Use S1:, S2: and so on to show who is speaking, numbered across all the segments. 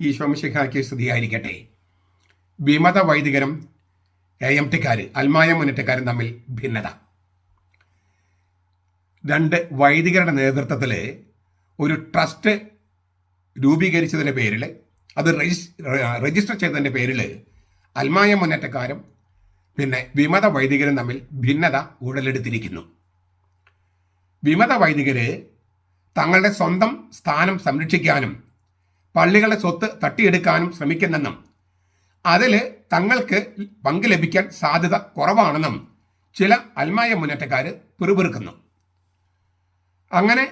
S1: ഈ ശോമശിഖാക്കി സ്തുതിയായിരിക്കട്ടെ. വിമത വൈദികരും എ എം ടിക്കാർ അൽമായ മുന്നേറ്റക്കാരും തമ്മിൽ ഭിന്നത. രണ്ട് വൈദികരുടെ നേതൃത്വത്തിൽ ഒരു ട്രസ്റ്റ് രൂപീകരിച്ചതിന്റെ പേരിൽ അത് രജിസ്റ്റർ ചെയ്തതിന്റെ പേരിൽ അൽമായ മുന്നേറ്റക്കാരും പിന്നെ വിമത വൈദികരും തമ്മിൽ ഭിന്നത ഉടലെടുത്തിരിക്കുന്നു. വിമത വൈദികര് തങ്ങളുടെ സ്വന്തം സ്ഥാനം സംരക്ഷിക്കാനും പള്ളികളുടെ സ്വത്ത് തട്ടിയെടുക്കാനും ശ്രമിക്കുന്നെന്നും അതിൽ തങ്ങൾക്ക് പങ്ക് ലഭിക്കാൻ സാധ്യത കുറവാണെന്നും ചില അൽമായ മുന്നേറ്റക്കാർ പിറുപിറുക്കുന്നു. അങ്ങനെ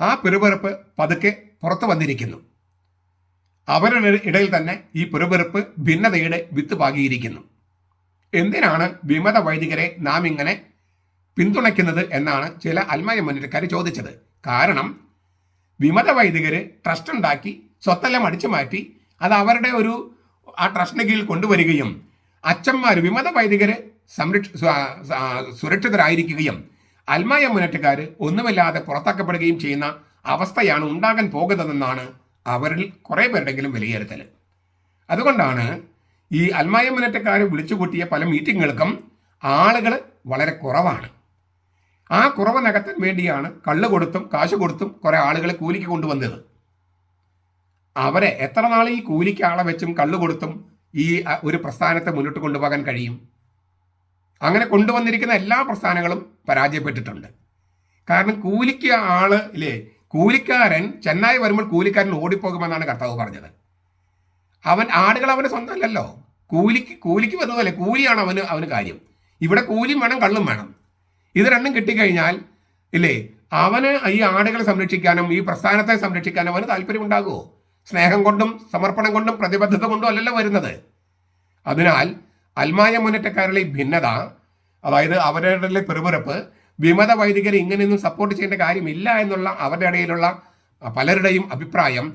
S1: ആ പിറുപിറുപ്പ് പതുക്കെ പുറത്തു വന്നിരിക്കുന്നു. അവരുടെ ഇടയിൽ തന്നെ ഈ പിറുപിറുപ്പ് ഭിന്നതയുടെ വിത്ത് പാകിയിരിക്കുന്നു. എന്തിനാണ് വിമത വൈദികരെ നാം ഇങ്ങനെ പിന്തുണയ്ക്കുന്നത് എന്നാണ് ചില അൽമായ മുന്നേറ്റക്കാർ ചോദിച്ചത്. കാരണം വിമത വൈദികര് ട്രസ്റ്റ് ഉണ്ടാക്കി സ്വത്തെല്ലാം അടിച്ചു മാറ്റി അത് അവരുടെ ഒരു ആ ട്രസ്റ്റിന് കീഴിൽ കൊണ്ടുവരികയും അച്ഛന്മാർ വിമത വൈദികര് സംരക്ഷ സുരക്ഷിതരായിരിക്കുകയും അൽമായ മുന്നേറ്റക്കാർ ഒന്നുമില്ലാതെ പുറത്താക്കപ്പെടുകയും ചെയ്യുന്ന അവസ്ഥയാണ് ഉണ്ടാകാൻ പോകുന്നതെന്നാണ് അവരിൽ കുറേ പേരുടെങ്കിലും വിലയിരുത്തൽ അതുകൊണ്ടാണ് ഈ അൽമായ മുന്നേറ്റക്കാർ വിളിച്ചുകൂട്ടിയ പല മീറ്റിങ്ങുകൾക്കും ആളുകൾ വളരെ കുറവാണ്. ആ കുറവ് നികത്താൻ വേണ്ടിയാണ് കള്ള് കൊടുത്തും കാശ് കൊടുത്തും കുറേ ആളുകളെ കൂലിക്ക് കൊണ്ടുവന്നത്. അവരെ എത്ര നാൾ ഈ കൂലിക്ക് ആളെ വെച്ചും കള്ളുകൊടുത്തും ഈ ഒരു പ്രസ്ഥാനത്തെ മുന്നോട്ട് കൊണ്ടുപോകാൻ കഴിയും? അങ്ങനെ കൊണ്ടുവന്നിരിക്കുന്ന എല്ലാ പ്രസ്ഥാനങ്ങളും പരാജയപ്പെട്ടിട്ടുണ്ട്. കാരണം കൂലിക്ക് ആൾ ഇല്ലേ കൂലിക്കാരൻ ചെന്നൈ വരുമ്പോൾ കൂലിക്കാരൻ ഓടിപ്പോകുമെന്നാണ് കർത്താവ് പറഞ്ഞത്. അവൻ ആടുകൾ അവന് സ്വന്തമല്ലല്ലോ. കൂലിക്ക് കൂലിക്ക് വരുന്നതല്ലേ. കൂലിയാണ് അവന് അവന് കാര്യം. ഇവിടെ കൂലിയും വേണം കള്ളും വേണം. ഇത് രണ്ടും കിട്ടിക്കഴിഞ്ഞാൽ ഇല്ലേ അവന് ഈ ആടുകളെ സംരക്ഷിക്കാനും ഈ പ്രസ്ഥാനത്തെ സംരക്ഷിക്കാനും അവന് താല്പര്യം ഉണ്ടാകുമോ സ്നേഹം കൊണ്ടും സമർപ്പണം കൊണ്ടും പ്രതിബദ്ധത കൊണ്ടും അല്ലല്ലോ വരുന്നത്. അതിനാൽ അൽമായ മുന്നേറ്റക്കാരിലെ ഭിന്നത അതായത് അവരുടെ പെറുപിറപ്പ് വിമത വൈദികരെ ഇങ്ങനെയൊന്നും സപ്പോർട്ട് ചെയ്യേണ്ട കാര്യമില്ല എന്നുള്ള അവരുടെ ഇടയിലുള്ള പലരുടെയും അഭിപ്രായം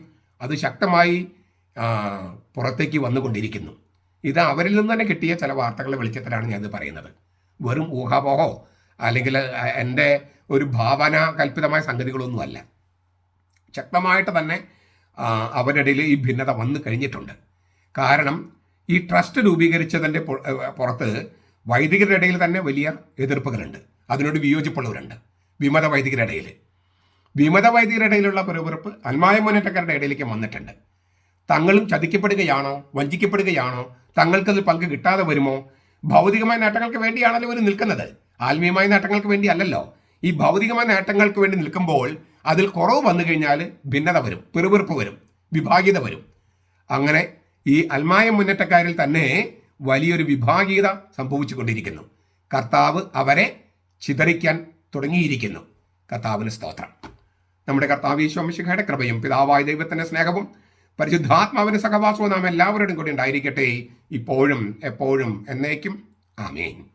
S1: അത് ശക്തമായി പുറത്തേക്ക് വന്നുകൊണ്ടിരിക്കുന്നു. ഇത് അവരിൽ നിന്ന് തന്നെ കിട്ടിയ ചില വാർത്തകളുടെ വെളിച്ചത്തിലാണ് ഞാനിത് പറയുന്നത്. വെറും ഊഹാപോഹോ അല്ലെങ്കിൽ എന്റെ ഒരു ഭാവന കൽപ്പിതമായ സംഗതികളൊന്നുമല്ല. ശക്തമായിട്ട് തന്നെ അവരുടെ ഇടയിൽ ഈ ഭിന്നത വന്നു കഴിഞ്ഞിട്ടുണ്ട്. കാരണം ഈ ട്രസ്റ്റ് രൂപീകരിച്ചതിന്റെ പുറത്ത് വൈദികരുടെ ഇടയിൽ തന്നെ വലിയ എതിർപ്പുകളുണ്ട്. അതിനോട് വിയോജിപ്പുള്ളവരുണ്ട് വിമത വൈദികരുടെ ഇടയിൽ. വിമത വൈദികരുടെ ഇടയിലുള്ള പുറപ്പുറപ്പ് അന്മായ മുന്നേറ്റക്കാരുടെ ഇടയിലേക്ക് വന്നിട്ടുണ്ട്. തങ്ങളും ചതിക്കപ്പെടുകയാണോ? വഞ്ചിക്കപ്പെടുകയാണോ? തങ്ങൾക്കത് പങ്ക് കിട്ടാതെ വരുമോ? ഭൗതികമായ നേട്ടങ്ങൾക്ക് വേണ്ടിയാണല്ലോ ഇവർ നിൽക്കുന്നത്. ആത്മീയമായ നേട്ടങ്ങൾക്ക് വേണ്ടി അല്ലല്ലോ. ഈ ഭൗതികമായ നേട്ടങ്ങൾക്ക് വേണ്ടി നിൽക്കുമ്പോൾ അതിൽ കുറവ് വന്നു കഴിഞ്ഞാൽ ഭിന്നത വരും പിറുപിറുപ്പ് വരും വിഭാഗീയത വരും. അങ്ങനെ ഈ അൽമായ മുന്നേറ്റക്കാരിൽ തന്നെ വലിയൊരു വിഭാഗീയത സംഭവിച്ചുകൊണ്ടിരിക്കുന്നു. കർത്താവ് അവരെ ചിതറിക്കാൻ തുടങ്ങിയിരിക്കുന്നു. കർത്താവിന് സ്തോത്രം. നമ്മുടെ കർത്താവ് ഈശോമിശിഖയുടെ കൃപയും പിതാവായ ദൈവത്തിന്റെ സ്നേഹവും പരിശുദ്ധാത്മാവിന്റെ സഹവാസവും നാം എല്ലാവരുടെയും കൂടി ഉണ്ടായിരിക്കട്ടെ. ഇപ്പോഴും എപ്പോഴും എന്നേക്കും. ആമേൻ.